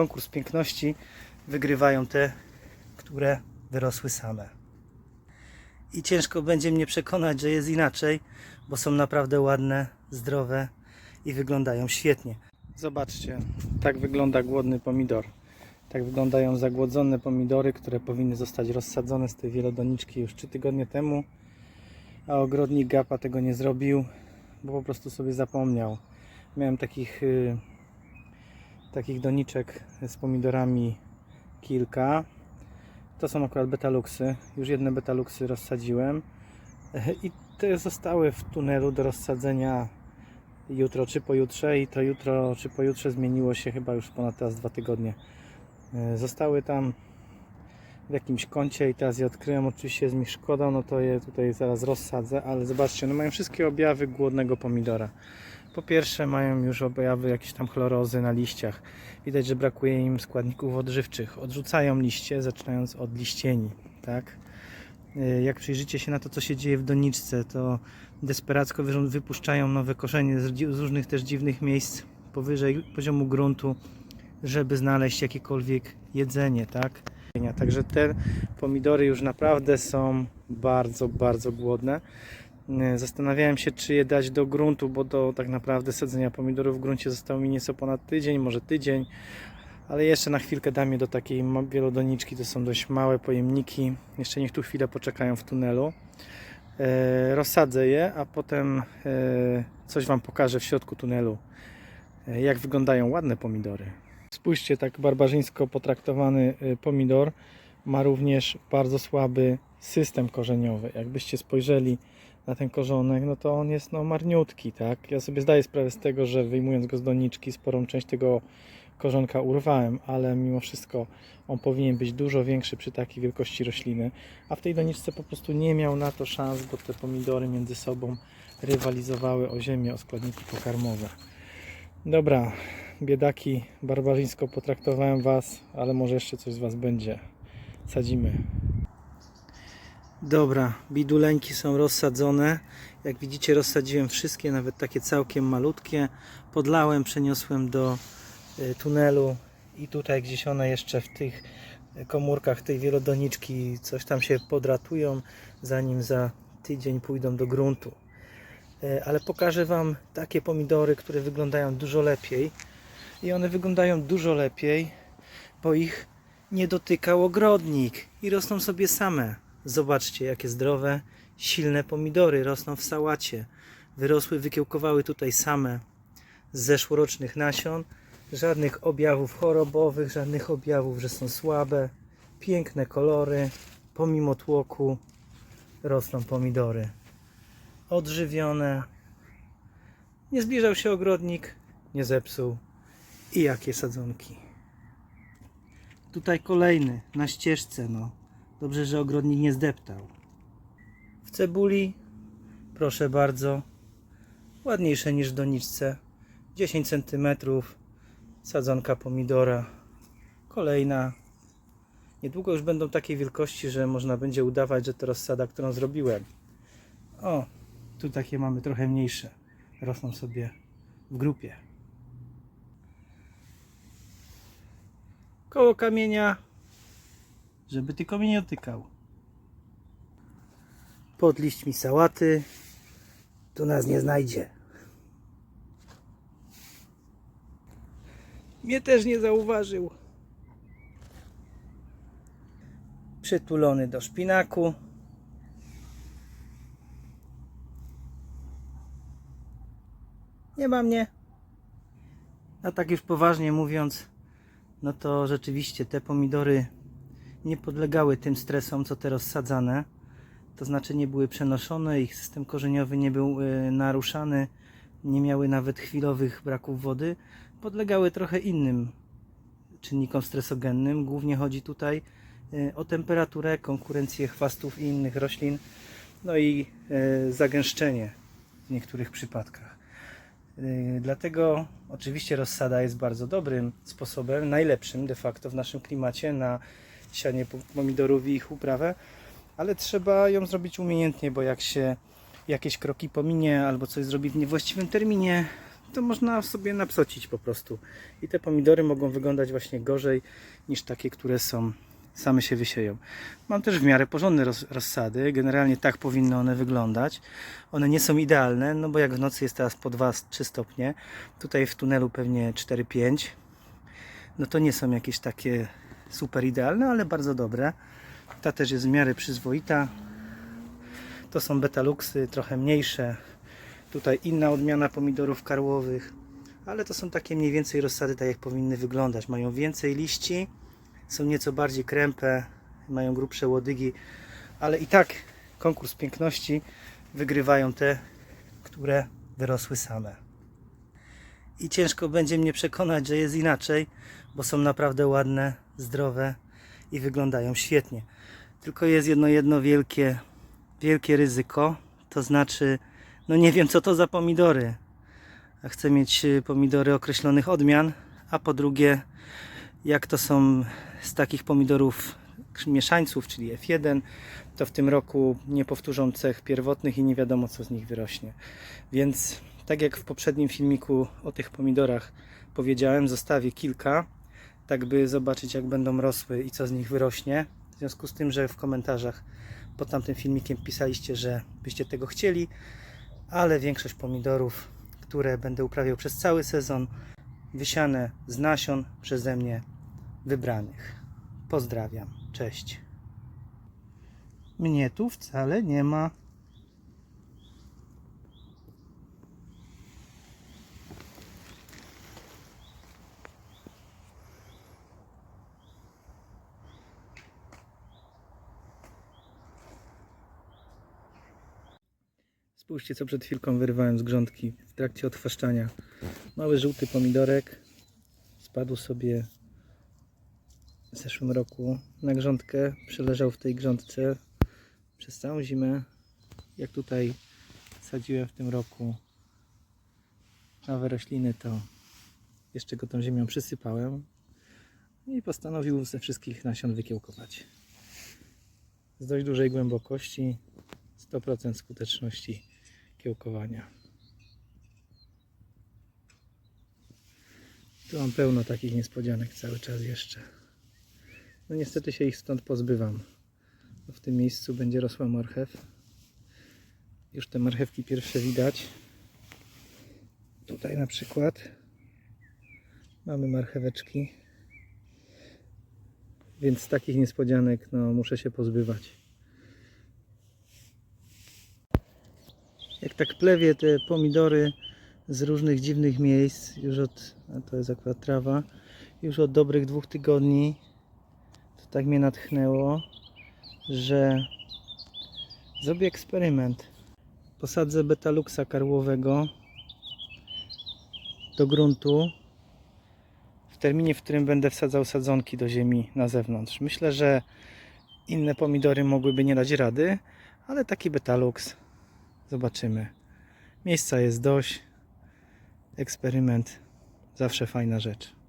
konkurs piękności wygrywają te, które wyrosły same. I ciężko będzie mnie przekonać, że jest inaczej, bo są naprawdę ładne, zdrowe i wyglądają świetnie. Zobaczcie, tak wygląda głodny pomidor. Tak wyglądają zagłodzone pomidory, które powinny zostać rozsadzone z tej wielodoniczki już 3 tygodnie temu, a ogrodnik Gapa tego nie zrobił, bo po prostu sobie zapomniał. Miałem takich, y, takich doniczek z pomidorami kilka. To są akurat betaluksy. Już jedne betaluksy rozsadziłem i te zostały w tunelu do rozsadzenia jutro czy pojutrze i to jutro czy pojutrze zmieniło się chyba już ponad teraz dwa tygodnie. Zostały tam w jakimś kącie i teraz je odkryłem. Oczywiście jest mi szkoda, no to je tutaj zaraz rozsadzę, ale zobaczcie, one mają wszystkie objawy głodnego pomidora. Po pierwsze mają już objawy jakieś tam chlorozy na liściach. Widać, że brakuje im składników odżywczych. Odrzucają liście, zaczynając od liścieni, tak? E, Jak przyjrzycie się na to, co się dzieje w doniczce, to desperacko wy- wypuszczają nowe korzenie z różnych też dziwnych miejsc powyżej poziomu gruntu, żeby znaleźć jakiekolwiek jedzenie, tak? Także te pomidory już naprawdę są bardzo, bardzo głodne. E, Zastanawiałem się, czy je dać do gruntu, bo do tak naprawdę sadzenia pomidorów w gruncie zostało mi nieco ponad tydzień, może tydzień, ale jeszcze na chwilkę dam je do takiej wielodoniczki. To są dość małe pojemniki. Jeszcze niech tu chwilę poczekają w tunelu. E, rozsadzę je, a potem e, coś Wam pokażę w środku tunelu, jak wyglądają ładne pomidory. Spójrzcie, tak barbarzyńsko potraktowany e, pomidor ma również bardzo słaby system korzeniowy. Jakbyście spojrzeli na ten korzonek, no to on jest no marniutki, tak? Ja sobie zdaję sprawę z tego, że wyjmując go z doniczki, sporą część tego korzonka urwałem, ale mimo wszystko on powinien być dużo większy przy takiej wielkości rośliny, a w tej doniczce po prostu nie miał na to szans, bo te pomidory między sobą rywalizowały o ziemię, o składniki pokarmowe. Dobra, biedaki, barbarzyńsko potraktowałem Was, ale może jeszcze coś z Was będzie. Sadzimy. Dobra, biduleńki są rozsadzone. Jak widzicie, rozsadziłem wszystkie, nawet takie całkiem malutkie. Podlałem, przeniosłem do y, tunelu i tutaj gdzieś one jeszcze w tych komórkach tej wielodoniczki coś tam się podratują, zanim za tydzień pójdą do gruntu. E, Ale pokażę Wam takie pomidory, które wyglądają dużo lepiej. I one wyglądają dużo lepiej, bo ich nie dotykał ogrodnik i rosną sobie same. Zobaczcie, jakie zdrowe, silne pomidory rosną w sałacie. Wyrosły, wykiełkowały tutaj same z zeszłorocznych nasion. Żadnych objawów chorobowych, żadnych objawów, że są słabe. Piękne kolory, pomimo tłoku rosną pomidory. Odżywione. Nie zbliżał się ogrodnik, nie zepsuł. I jakie sadzonki. Tutaj kolejny na ścieżce, no. Dobrze, że ogrodnik nie zdeptał. W cebuli, proszę bardzo, ładniejsze niż w doniczce. 10 cm, sadzonka pomidora. Kolejna. Niedługo już będą takiej wielkości, że można będzie udawać, że to rozsada, którą zrobiłem. O, tu takie mamy trochę mniejsze. Rosną sobie w grupie. Koło kamienia, żeby tylko mnie nie dotykał. Pod liśćmi sałaty. Tu nas nie znajdzie. Mnie też nie zauważył. Przytulony do szpinaku. Nie ma mnie. A tak już poważnie mówiąc, no to rzeczywiście te pomidory nie podlegały tym stresom, co te rozsadzane. To znaczy nie były przenoszone, ich system korzeniowy nie był e, naruszany, nie miały nawet chwilowych braków wody. Podlegały trochę innym czynnikom stresogennym. Głównie chodzi tutaj e, o temperaturę, konkurencję chwastów i innych roślin, no i e, zagęszczenie w niektórych przypadkach. Yy, Dlatego oczywiście rozsada jest bardzo dobrym sposobem, najlepszym de facto w naszym klimacie na sianie po- pomidorów i ich uprawę, ale trzeba ją zrobić umiejętnie, bo jak się jakieś kroki pominie albo coś zrobi w niewłaściwym terminie, to można sobie napsocić po prostu. I te pomidory mogą wyglądać właśnie gorzej niż takie, które są same się wysieją. Mam też w miarę porządne roz, rozsady. Generalnie tak powinny one wyglądać. One nie są idealne, no bo jak w nocy jest teraz po 2-3 stopnie, tutaj w tunelu pewnie 4-5. No to nie są jakieś takie super idealne, ale bardzo dobre. Ta też jest w miarę przyzwoita. To są betaluxy, trochę mniejsze. Tutaj inna odmiana pomidorów karłowych, ale to są takie mniej więcej rozsady, tak jak powinny wyglądać. Mają więcej liści, są nieco bardziej krępe, mają grubsze łodygi, ale i tak konkurs piękności wygrywają te, które wyrosły same. I ciężko będzie mnie przekonać, że jest inaczej, bo są naprawdę ładne, zdrowe i wyglądają świetnie. Tylko jest jedno jedno wielkie, wielkie ryzyko, to znaczy, no nie wiem co to za pomidory. Chcę mieć y, pomidory określonych odmian, a po drugie, jak to są z takich pomidorów mieszańców, czyli F1, to w tym roku nie powtórzą cech pierwotnych i nie wiadomo co z nich wyrośnie. Więc tak jak w poprzednim filmiku o tych pomidorach powiedziałem, zostawię kilka, tak by zobaczyć jak będą rosły i co z nich wyrośnie. W związku z tym, że w komentarzach pod tamtym filmikiem pisaliście, że byście tego chcieli, ale większość pomidorów, które będę uprawiał przez cały sezon, wysiane z nasion przeze mnie wybranych. Pozdrawiam, cześć. Mnie tu wcale nie ma. Spójrzcie, co przed chwilką wyrwałem z grządki w trakcie odchwaszczania. Mały żółty pomidorek spadł sobie w zeszłym roku na grządkę. Przeleżał w tej grządce przez całą zimę. Jak tutaj sadziłem w tym roku nowe rośliny, to jeszcze go tą ziemią przysypałem i postanowił ze wszystkich nasion wykiełkować. Z dość dużej głębokości 100% skuteczności kiełkowania. Tu mam pełno takich niespodzianek cały czas jeszcze. No niestety się ich stąd pozbywam. W tym miejscu będzie rosła marchew. Już te marchewki pierwsze widać. Tutaj na przykład mamy marcheweczki. Więc takich niespodzianek no, muszę się pozbywać. jak tak plewie te pomidory z różnych dziwnych miejsc, już od, a to jest akurat trawa, już od dobrych dwóch tygodni, tak mnie natchnęło, że zrobię eksperyment. Posadzę betaluxa karłowego do gruntu w terminie, w którym będę wsadzał sadzonki do ziemi na zewnątrz. Myślę, że inne pomidory mogłyby nie dać rady, ale taki betalux Zobaczymy. Miejsca jest dość. Eksperyment zawsze fajna rzecz.